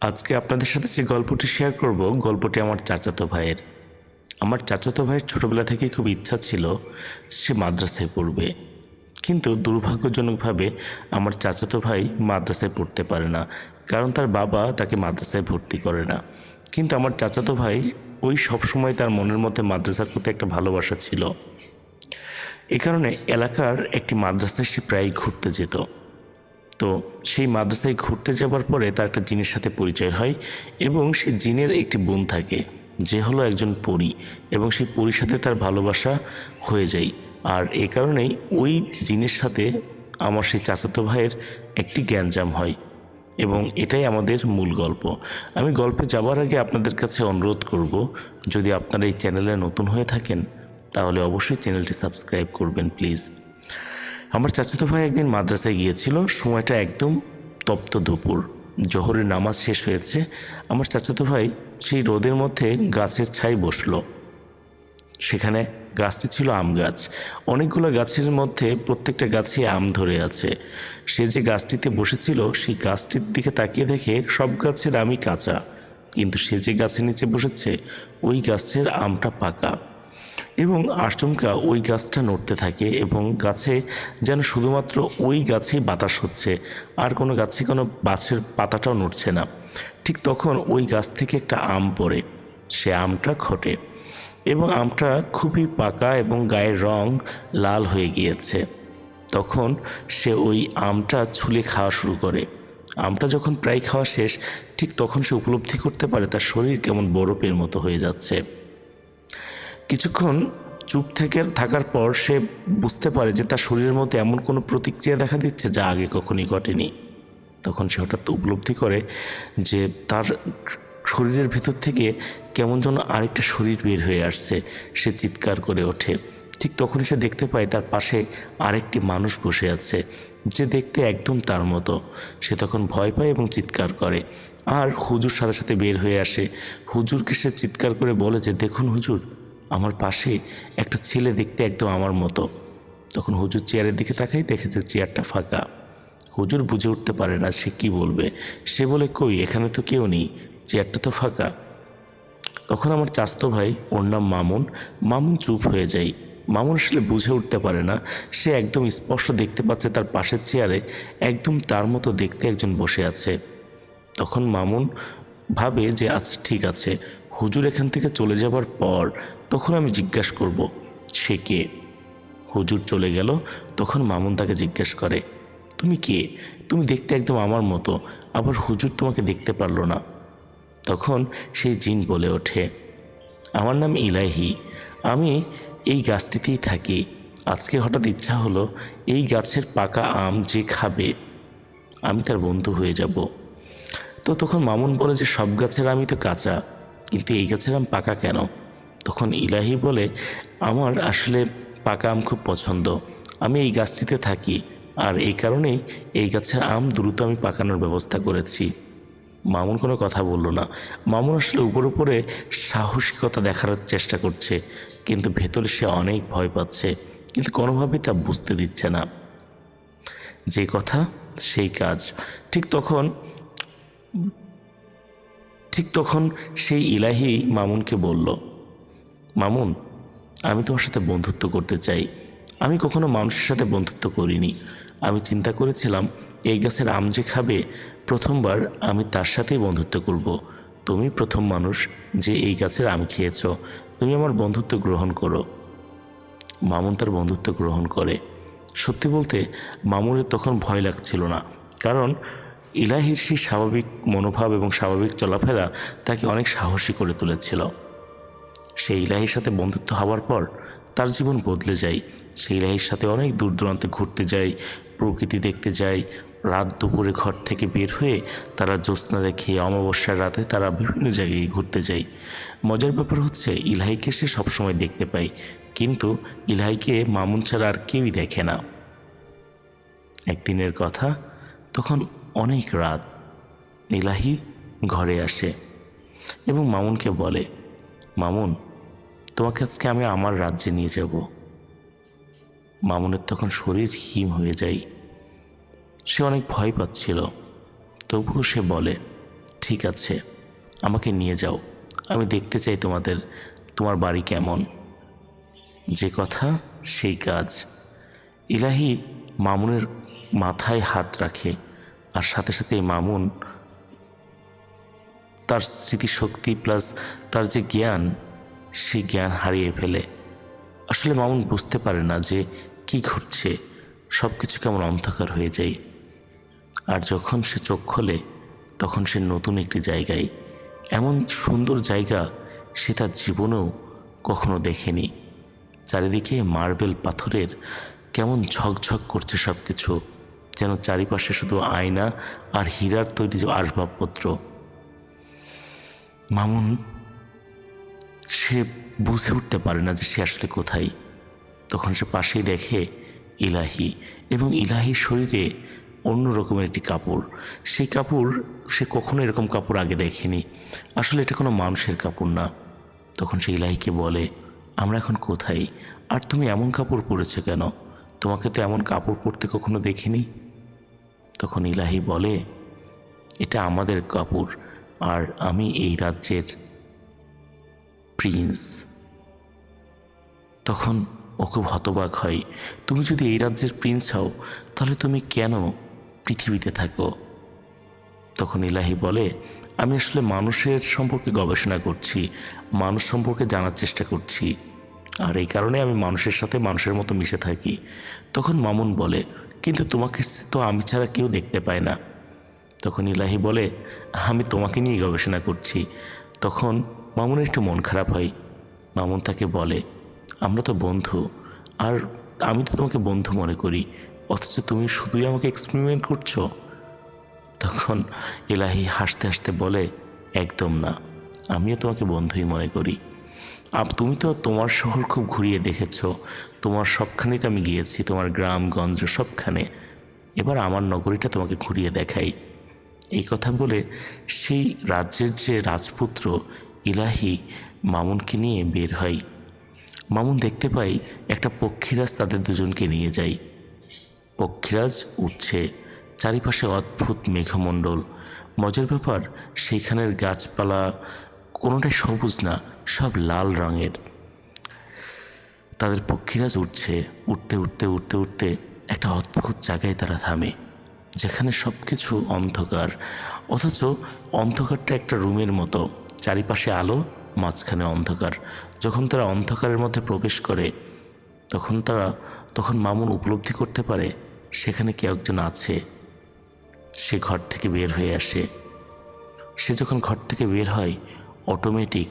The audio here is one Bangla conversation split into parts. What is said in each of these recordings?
আজকে আপনাদের সাথে যে গল্পটি শেয়ার করব, গল্পটি আমার চাচাতো ভাইয়ের। আমার চাচাতো ভাইয়ের ছোটবেলা থেকে খুব ইচ্ছা ছিল সে মাদ্রাসায় পড়বে। কিন্তু দুর্ভাগ্যজনকভাবে আমার চাচাতো ভাই মাদ্রাসায় পড়তে পারে না, কারণ তার বাবা তাকে মাদ্রাসায় ভর্তি করে না। কিন্তু আমার চাচাতো ভাই ওই সবসময় তার মনের মধ্যে মাদ্রাসার প্রতি একটা ভালোবাসা ছিল। এ কারণে এলাকার একটি মাদ্রাসায় সে প্রায় ঘুরতে যেত। তো সেই মাদ্রাসায় ঘুরতে যাবার পরে তার একটা জিনের সাথে পরিচয় হয় এবং সে জিনের একটি বোন থাকে, যে হলো একজন পরী এবং সেই পরীর সাথে তার ভালোবাসা হয়ে যায়। আর এ কারণেই ওই জিনের সাথে আমার সেই চাচাতো ভাইয়ের একটি জ্ঞানজাম হয় এবং এটাই আমাদের মূল গল্প। আমি গল্পে যাবার আগে আপনাদের কাছে অনুরোধ করব, যদি আপনারা এই চ্যানেলে নতুন হয়ে থাকেন, তাহলে অবশ্যই চ্যানেলটি সাবস্ক্রাইব করবেন, প্লিজ। আমার চাচাতো ভাই একদিন মাদ্রাসায় গিয়েছিল, সময়টা একদম তপ্ত দুপুর। জোহরের নামাজ শেষ হয়েছে, আমার চাচাতো ভাই সেই রোদের মধ্যে গাছের ছাই বসল। সেখানে গাছটি ছিল আম গাছ। অনেকগুলো গাছের মধ্যে প্রত্যেকটা গাছে আম ধরে আছে। সে যে গাছটিতে বসেছিল, সেই গাছটির দিকে তাকিয়ে দেখে সব গাছের আমই কাঁচা। কিন্তু সে যে গাছের নিচে বসেছে, ওই গাছের আমটা পাকা। এবং আচমকা ওই গাছটা নড়তে থাকে এবং গাছে যেন শুধুমাত্র ওই গাছেই বাতাস হচ্ছে। আর কোনো গাছে কোনো গাছের পাতাটাও নড়ছে না। ঠিক তখন ওই গাছ থেকে একটা আম পড়ে। সে আমটা খটে এবং আমটা খুবই পাকা এবং গায়ের রং লাল হয়ে গিয়েছে। তখন সে ওই আমটা ছুলে খাওয়া শুরু করে। আমটা যখন প্রায় খাওয়া শেষ, ঠিক তখন সে উপলব্ধি করতে পারে তার শরীর কেমন বরফের মতো হয়ে যাচ্ছে। কিছুক্ষণ চুপ থেকে থাকার পর সে বুঝতে পারে যে তার শরীরের মধ্যে এমন কোনো প্রতিক্রিয়া দেখা দিচ্ছে যা আগে কখনই ঘটেনি। তখন সে হঠাৎ উপলব্ধি করে যে তার শরীরের ভেতর থেকে কেমন যেন আরেকটা শরীর বের হয়ে আসছে। সে চিৎকার করে ওঠে। ঠিক তখনই সে দেখতে পায় তার পাশে আরেকটি মানুষ বসে আছে, যে দেখতে একদম তার মতো। সে তখন ভয় পায় এবং চিৎকার করে। আর হুজুর সাথে সাথে বের হয়ে আসে। হুজুরকে সে চিৎকার করে বলে যে, দেখুন হুজুর আমার পাশে একটা ছেলে দেখতে একদম আমার মতো। তখন হুজুর চেয়ারের দিকে তাকাই দেখেছে চেয়ারটা ফাঁকা। হুজুর বুঝে উঠতে পারে না সে কি বলবে। সে বলে, কই, এখানে তো কেউ নেই, চেয়ারটা তো ফাঁকা। তখন আমার চাস্তো ভাই, ওর নাম মামুন। মামুন চুপ হয়ে যায়। মামুন আসলে বুঝে উঠতে পারে না। সে একদম স্পষ্ট দেখতে পাচ্ছে তার পাশের চেয়ারে, একদম তার মতো দেখতে একজন বসে আছে। তখন মামুন ভাবে যে আচ্ছা ঠিক আছে। হুজুর এখান থেকে চলে যাবার পর তখন আমি জিজ্ঞাসা করব, সে কে? হুজুর চলে গেল, তখন মামুন তাকে জিজ্ঞেস করে, তুমি কে? তুমি দেখতে একদম আমার মতো, আবার হুজুর তোমাকে দেখতে পারল না। তখন সেই জিন বলে ওঠে, আমার নাম ইলাহি, আমি এই গাছটিতেই থাকি, আজকে হঠাৎ ইচ্ছা হলো এই গাছের পাকা আম যে খাবে, আমি তার বন্ধু হয়ে যাব। তো তখন মামুন বলে যে, সব গাছের আমি তো কাঁচা, কিন্তু এই গাছের আম পাকা কেন? তখন ইলাহি বলে, আমার আসলে পাকা আম খুব পছন্দ। আমি এই গাছটিতে থাকি। আর এই কারণেই এই গাছের আম দ্রুত আমি পাকানোর ব্যবস্থা করেছি। মামুন কোনো কথা বলল না। মামুন আসলে উপর উপরে সাহসিকতা দেখার চেষ্টা করছে, কিন্তু ভেতরে সে অনেক ভয় পাচ্ছে, কিন্তু কোনোভাবেই তা বুঝতে দিচ্ছে না। যে কথা, সেই কাজ। ঠিক তখন ঠিক তখন সেই ইলাহি মামুনকে বলল মামুন, আমি তোমার সাথে বন্ধুত্ব করতে চাই। আমি কখনো মানুষের সাথে বন্ধুত্ব করিনি। আমি চিন্তা করেছিলাম, এই গাছের আম যে খাবে, প্রথমবার আমি তার সাথেই বন্ধুত্ব করব। তুমি প্রথম মানুষ যে এই গাছের আম খেয়েছ। তুমি আমার বন্ধুত্ব গ্রহণ করো। মামুন তার বন্ধুত্ব গ্রহণ করে। সত্যি বলতে, মামুনের তখন ভয় লাগছিল না। কারণ, ইলাহির সেই স্বাভাবিক মনোভাব এবং স্বাভাবিক চলাফেরা তাকে অনেক সাহসী করে তুলেছিল। সেই ইলাহির সাথে বন্ধুত্ব হওয়ার পর তার জীবন বদলে যায়। সেই ইলাহির সাথে অনেক দূর দূরান্তে ঘুরতে যায়, প্রকৃতি দেখতে যায়। রাত দুপুরে ঘর থেকে বের হয়ে তারা জ্যোৎস্না দেখে অমাবস্যার রাতে তারা বিভিন্ন জায়গায় ঘুরতে যায়। মজার ব্যাপার হচ্ছে, ইলাহিকে সে সবসময় দেখতে পায়। কিন্তু ইলাহিকে মামুন ছাড়া আর কেউই দেখে না। একদিনের কথা, তখন অনেক রাত। ইলাহি ঘরে আসে এবং মামুনকে বলে, মামুন তোমাকে আজকে আমি আমার রাজ্যে নিয়ে যাব। মামুনের তখন শরীর হিম হয়ে যায়। সে অনেক ভয় পাচ্ছিল। তবুও সে বলে, ঠিক আছে, আমাকে নিয়ে যাও। আমি দেখতে চাই তোমাদের, তোমার বাড়ি কেমন? যে কথা, সেই কাজ। ইলাহি মামুনের মাথায় হাত রাখে আর সাথে সাথে মামুন তার স্মৃতিশক্তি প্লাস তার যে জ্ঞান সেই জ্ঞান হারিয়ে ফেলে। আসলে মামুন বুঝতে পারে না যে কি ঘটছে। সব কিছু কেমন অন্ধকার হয়ে যায়। আর যখন সে চোখ খোলে, তখন সে নতুন একটি জায়গায়। এমন সুন্দর জায়গা সে তার জীবনেও কখনো দেখেনি। চারিদিকে মার্বেল পাথরের কেমন ঝকঝক করছে সব কিছু যেন চারিপাশে শুধু আয়না আর হীরার তৈরি আসবাবপত্র। মামুন সে বুঝে উঠতে পারে না যে সে আসলে কোথায়। তখন সে পাশেই দেখে ইলাহি এবং ইলাহির শরীরে অন্য রকমের একটি কাপড়। সেই কাপড় সে কখনো এরকম কাপড় আগে দেখেনি। আসলে এটা কোনো মানুষের কাপড় না। তখন সে ইলাহিকে বলে, আমরা এখন কোথায়? আর তুমি এমন কাপড় পরেছো কেন? তোমাকে তো এমন কাপড় পরতে কখনো দেখিনি? তখন ইলাহি বলে, এটা আমাদের কাপড়, আর আমি এই রাজ্যের প্রিন্স। তখন ও খুব হতবাক হয়, তুমি যদি এই রাজ্যের প্রিন্স হও, তাহলে তুমি কেন পৃথিবীতে থাকো? তখন ইলাহি বলে, আমি আসলে মানুষের সম্পর্কে গবেষণা করছি, মানুষ সম্পর্কে জানার চেষ্টা করছি, আর এই কারণে আমি মানুষের সাথে মানুষের মতো মিশে থাকি। তখন মামুন বলে, কিন্তু তোমাকে তো আমি ছাড়া কেউ দেখতে পায় না। তখন ইলাহি বলে, আমি তোমাকে নিয়ে গবেষণা করছি। তখন মামুনের একটু মন খারাপ হয়। মামুন তাকে বলে, আমরা তো বন্ধু, আর আমি তো তোমাকে বন্ধু মনে করি, অথচ তুমি শুধুই আমাকে এক্সপেরিমেন্ট করছ। তখন এলাহি হাসতে হাসতে বলে, একদম না, আমিও তোমাকে বন্ধুই মনে করি। আপ, তুমি তো তোমার শহর খুব ঘুরিয়ে দেখেছ, তোমার সবখানেই তো আমি গিয়েছি, তোমার গ্রামগঞ্জ সবখানে। এবার আমার নগরীটা তোমাকে ঘুরিয়ে দেখাই। এই কথা বলে সেই রাজ্যের যে রাজপুত্র ইলাহি মামুনকে নিয়ে বের হয়। মামুন দেখতে পাই একটা পক্ষীরাজ তাদের দুজনকে নিয়ে যায়। পক্ষীরাজ উঠছে, চারিপাশে অদ্ভুত মেঘমণ্ডল। মজার ব্যাপার সেইখানের গাছপালা কোনোটাই সবুজ না, সব লাল রঙের। তাদের পক্ষীরাজ উঠছে, উঠতে উঠতে উঠতে উঠতে একটা অদ্ভুত জায়গায় তারা থামে, যেখানে সব কিছু অন্ধকার। অথচ অন্ধকারটা একটা রুমের মতো। চারিপাশে আলো, মাঝখানে অন্ধকার। যখন তারা অন্ধকারের মধ্যে প্রবেশ করে, তখন তারা, তখন মামুন উপলব্ধি করতে পারে, সেখানে কেউ একজন আছে। সে ঘর থেকে বের হয়ে আসে। সে যখন ঘর থেকে বের হয় অটোমেটিক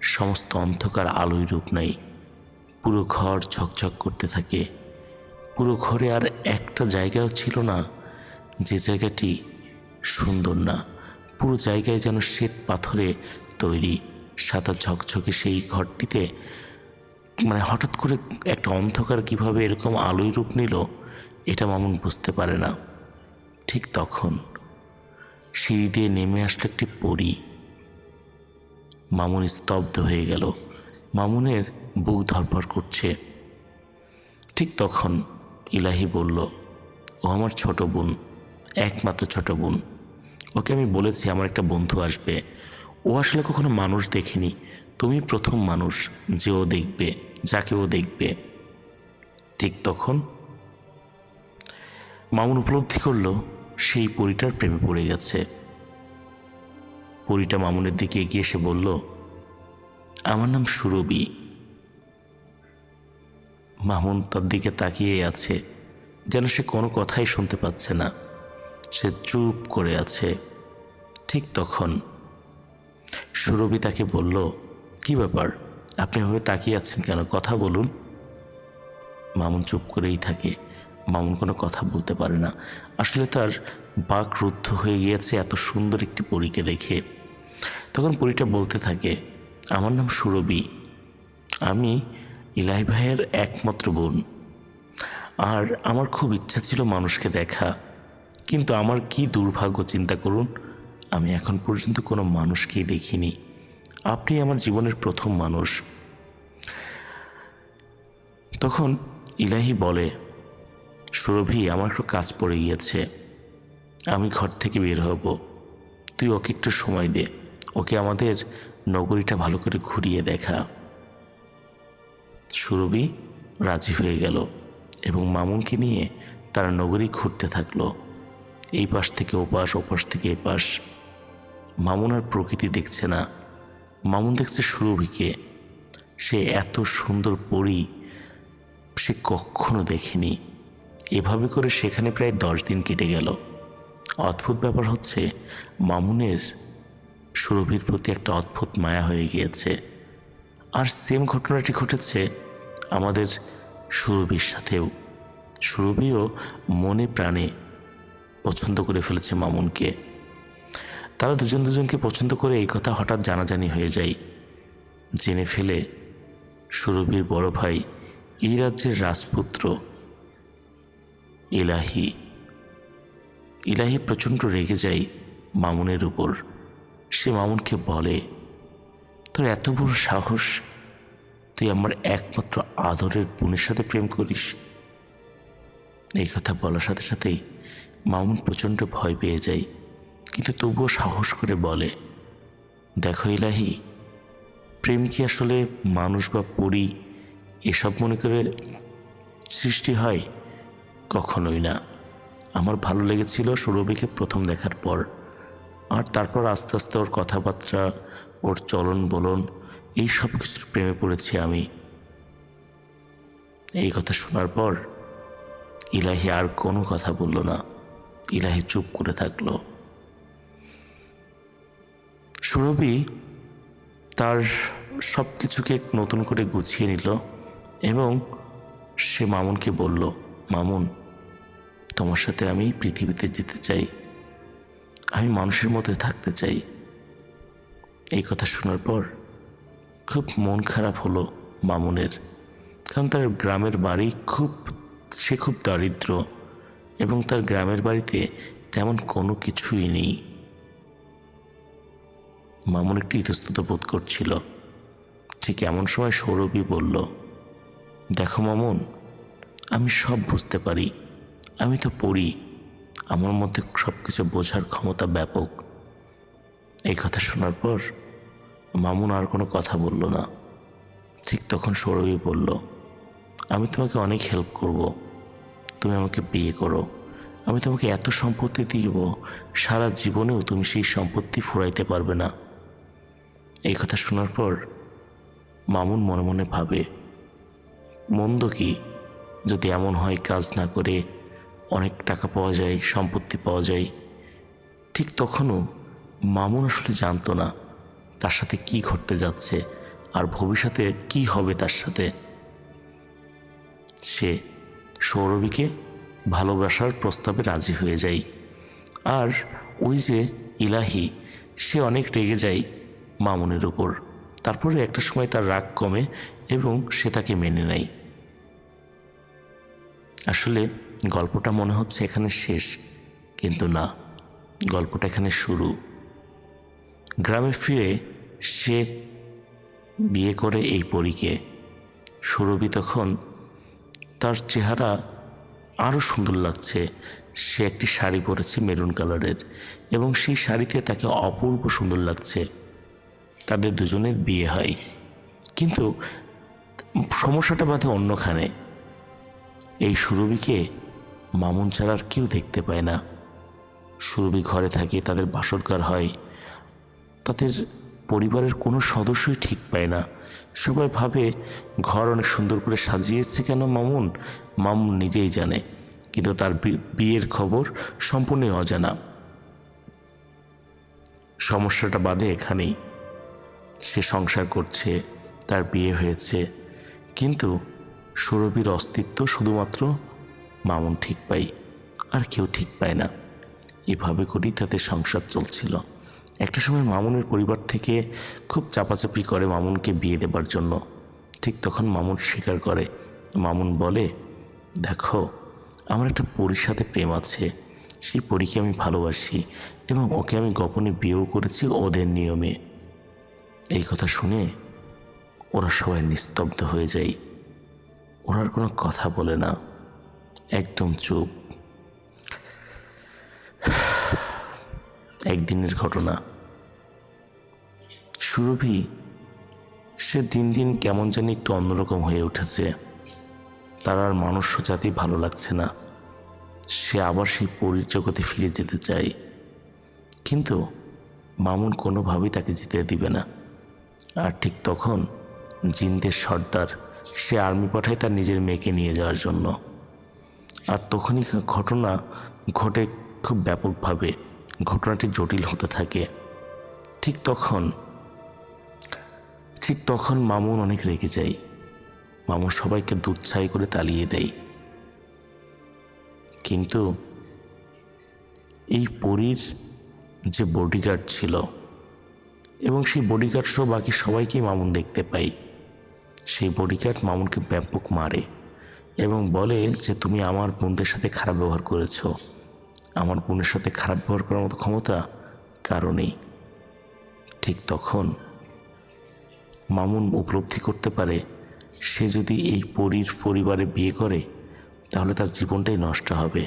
সমস্ত অন্ধকার আলোয় রূপ নেয়। পুরো ঘর ঝকঝক করতে থাকে। পুরো ঘরে আর একটা জায়গাও ছিল না, যে জায়গাটি সুন্দর না। পুরো জায়গায় যেন শ্বেত পাথরে তৈরি, সাদা ঝকঝকে সেই ঘরটিতে। মানে হঠাৎ করে একটা অন্ধকার কীভাবে এরকম আলোয় রূপ নিল, এটা মামুন বুঝতে পারে না। ঠিক তখন সিঁড়ি দিয়ে নেমে আসলো একটি পরী। মামুন স্তব্ধ হয়ে গেল। মামুনের বুক ধরপর করছে। ঠিক তখন ইলাহি বলল, ও আমার ছোট বোন, একমাত্র ছোট বোন। ওকে আমি বলেছি, আমার একটা বন্ধু আসবে। ও আসলে কখনো মানুষ দেখেনি। তুমি প্রথম মানুষ যে ও দেখবে, যাকে ও দেখবে। ঠিক তখন মামুন উপলব্ধি করল, সেই পরিটার প্রেমে পড়ে গেছে। পরিটা মামুনের দিকে এগিয়ে এসে বলল, আমার নাম সুরবি মামুন তার দিকে তাকিয়ে আছে, যেন সে কোনো কথাই শুনতে পাচ্ছে না। সে চুপ করে আছে ঠিক তখন। সুরভি তাকে বলল, কি ব্যাপার? আপনি এভাবে তাকিয়ে আছেন কেন? কথা বলুন। মামুন চুপ করেই থাকে। মামুন কোনো কথা বলতে পারে না। আসলে তার বাক রুদ্ধ হয়ে গিয়েছে এত সুন্দর একটি পরীকে দেখে। তখন পরীটা বলতে থাকে, আমার নাম সুরভি। আমি ইলাই ভাইয়ের একমাত্র বোন। আর আমার খুব ইচ্ছা ছিল মানুষকে দেখা। কিন্তু আমার কি দুর্ভাগ্য, চিন্তা করুন। আমি এখন পর্যন্ত কোনো মানুষকেই দেখিনি। আপনি আমার জীবনের প্রথম মানুষ। তখন ইলাহি বলে, সুরভি, আমার একটু কাজ পড়ে গিয়েছে। আমি ঘর থেকে বের হব। তুই ওকে একটু সময় দে। ওকে আমাদের নগরীটা ভালো করে ঘুরিয়ে দেখা। সুরভি রাজি হয়ে গেল এবং মামুনকে নিয়ে তারা নগরী ঘুরতে থাকল। এই পাশ থেকে ওপাশ ওপাশ থেকে এ পাশ। মামুন আর প্রকৃতি দেখছে না। মামুন দেখছে সুরভিকে। সে এত সুন্দর পরি সে কখনো দেখেনি। এভাবে করে সেখানে প্রায় দশ দিন কেটে গেল। অদ্ভুত ব্যাপার হচ্ছে, মামুনের সুরভির প্রতি একটা অদ্ভুত মায়া হয়ে গিয়েছে। আর সেম ঘটনাটি ঘটেছে আমাদের সুরভির সাথেও। সুরভিও মনে প্রাণে পছন্দ করে ফেলেছে মামুনকে। তারা দুজন দুজনকে পছন্দ করে এই কথা হঠাৎ জানাজানি হয়ে যায়। জেনে ফেলে সুরভির বড় ভাই এই রাজ্যের রাজপুত্র ইলাহি। ইলাহি প্রচণ্ড রেগে যায় মামুনের উপর। সে মামুনকে বলে, তোর এত বড় সাহস, তুই আমার একমাত্র আদরের বোনের সাথে প্রেম করিস? এই কথা বলার সাথে সাথেই মামুন প্রচণ্ড ভয় পেয়ে যায়, কিন্তু তবুও সাহস করে বলে, দেখো ইলাহি, প্রেম কি আসলে মানুষ বা পরি? এসব মনে করে সৃষ্টি হয় কখনোই না। আমার ভালো লেগেছিল সৌরভীকে প্রথম দেখার পর, আর তারপর আস্তে আস্তে ওর কথাবার্তা, ওর চলন বলন, এই সব কিছুর প্রেমে পড়েছি আমি। এই কথা শোনার পর ইলাহি আর কোনো কথা বলল না। ইলাহি চুপ করে থাকল। সুরভি তার সব কিছুকে নতুন করে গুছিয়ে নিল এবং সে মামুনকে বলল, মামুন, তোমার সাথে আমি পৃথিবীতে যেতে চাই। আমি মানুষের মধ্যে থাকতে চাই। এই কথা শোনার পর খুব মন খারাপ হলো মামুনের, কারণ তার গ্রামের বাড়ি খুব, সে খুব দারিদ্র। এবং তার গ্রামের বাড়িতে তেমন কোনো কিছুই নেই। মামুন একটু ইতস্তত বোধ করছিল। ঠিক এমন সময় সৌরভী বলল, দেখো মামুন, আমি সব বুঝতে পারি। আমি তো পড়ি। আমার মধ্যে সব কিছু বোঝার ক্ষমতা ব্যাপক। এই কথা শোনার পর মামুন আর কোনো কথা বলল না। ঠিক তখন সৌরভী বলল, আমি তোমাকে অনেক হেল্প করব। তুমি আমাকে বিয়ে করো। আমি তোমাকে এত সম্পত্তি দিব, সারা জীবনেও তুমি সেই সম্পত্তি ফুরাইতে পারবে না। এই কথা শোনার পর মামুন মনে মনে ভাবে, মন্দ কি? যদি এমন হয় কাজ না করে অনেক টাকা পাওয়া যায়, সম্পত্তি পাওয়া যায়। ঠিক তখনও মামুন আসলে জানতো না তার সাথে কি ঘটতে যাচ্ছে আর ভবিষ্যতে কি হবে তার সাথে। সে সৌরভীকে ভালোবাসার প্রস্তাবে রাজি হয়ে যায় আর ওই যে ইলাহি, সে অনেক রেগে যায় মামুনের উপর। তারপরে একটা সময় তার রাগ কমে এবং সে তাকে মেনে নেয়। আসলে গল্পটা মনে হচ্ছে এখানে শেষ, কিন্তু না। গল্পটা এখানে শুরু। গ্রামে ফিরে সে বিয়ে করে এই পরীকে। সুরভি তখন তার চেহারা আরও সুন্দর লাগছে। সে একটি শাড়ি পরেছে মেরুন কালারের এবং সেই শাড়িতে তাকে অপূর্ব সুন্দর লাগছে। তাদের দুজনের বিয়ে হয়। কিন্তু সমস্যাটা বাধে অন্যখানে। এই সুরভিকে মামুন ছাড়া আর কেউ দেখতে পায় না। সুরভি ঘরে থাকে, তাদের বাসরকার হয়। তাদের পরিবারের কোনো সদস্যই ঠিক পায় না। সবাই ভাবে ঘর অনেক সুন্দর করে সাজিয়েছে কেন মামুন? মামুন নিজেই জানে, কিন্তু তার বিয়ের খবর সম্পূর্ণই অজানা। সমস্যাটা বাদে এখানেই। সে সংসার করছে, তার বিয়ে হয়েছে, কিন্তু সুরভির অস্তিত্ব শুধুমাত্র মামুন ঠিক পাই আর কেউ ঠিক পায় না। এভাবে করেই তাদের সংসার চলছিল। একটা সময় মামুনের পরিবার থেকে খুব চাপাচাপি করে মামুনকে বিয়ে দেবার জন্য। ঠিক তখন মামুন স্বীকার করে। মামুন বলে, দেখো, আমার একটা পরীর সাথে প্রেম আছে। সেই পরীকে আমি ভালোবাসি এবং ওকে আমি গোপনে বিয়েও করেছি ওদের নিয়মে। এই কথা শুনে ওরা সবাই নিস্তব্ধ হয়ে যায়। ওরা কোনো কথা বলে না। একদম চুপ। একদিনের ঘটনা। সুরভি, সে দিন দিন কেমন জানি একটু অন্যরকম হয়ে উঠেছে। তার আর মানুষ জাতি ভালো লাগছে না। সে আবার সেই পরীর জগতে ফিরে যেতে চায়। কিন্তু মামুন কোনোভাবেই তাকে যেতে দিবে না। আর ঠিক তখন জিন্দের সর্দার, সে আর্মি পাঠায় তার নিজের মেয়েকে নিয়ে যাওয়ার জন্য। আর তখনই ঘটনা ঘটে খুব ব্যাপকভাবে। ঘটনাটি জটিল হতে থাকে। ঠিক তখন ঠিক তখন মামুন অনেক রেগে যায়। মামুন সবাইকে দুচ্ছাই করে তালিয়ে দেয়। কিন্তু এই পরীর যে বডিগার্ড ছিল এবং সেই বডিগার্ড সহ বাকি সবাইকেই মামুন দেখতে পাই সেই বডিগার্ড মামুনকে ব্যাপক মারে এবং বলে যে, তুমি আমার বোনদের সাথে খারাপ ব্যবহার করেছ। আমার বোনের সাথে খারাপ ব্যবহার করার মতো ক্ষমতা কারণেই। ঠিক তখন মামুন উপলব্ধি করতে পারে, সে যদি এই পরীর পরিবারে বিয়ে করে, তাহলে তার জীবনটাই নষ্ট হবে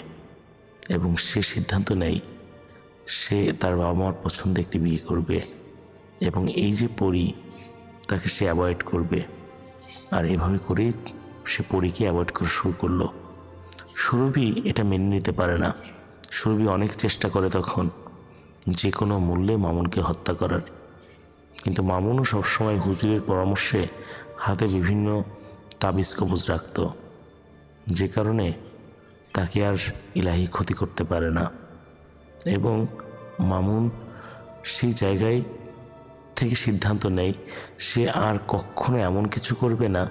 এবং সে সিদ্ধান্ত নেয়, সে তার বাবা মার পছন্দে একটি বিয়ে করবে এবং এই যে পরী, তাকে সে অ্যাভয়েড করবে। আর এভাবে করেই সে পরীকে অ্যাভয়েড করা শুরু করল। সুরভি এটা মেনে নিতে পারে না। সুরভি অনেক চেষ্টা করে তখন যে কোনো মূল্যে মামুনকে হত্যা করার। কিন্তু মামুনও সবসময় হুজুরের পরামর্শে হাতে বিভিন্ন তাবিজ কবুজ রাখত। যে কারণে তাকে আর ইলাহি ক্ষতি করতে পারে না। এবং মামুন সেই জায়গায় থেকে সিদ্ধান্ত নেয়, সে আর কখনো এমন কিছু করবে না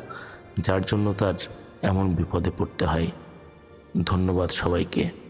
যার জন্য তার এমন বিপদে পড়তে হয়। ধন্যবাদ সবাইকে।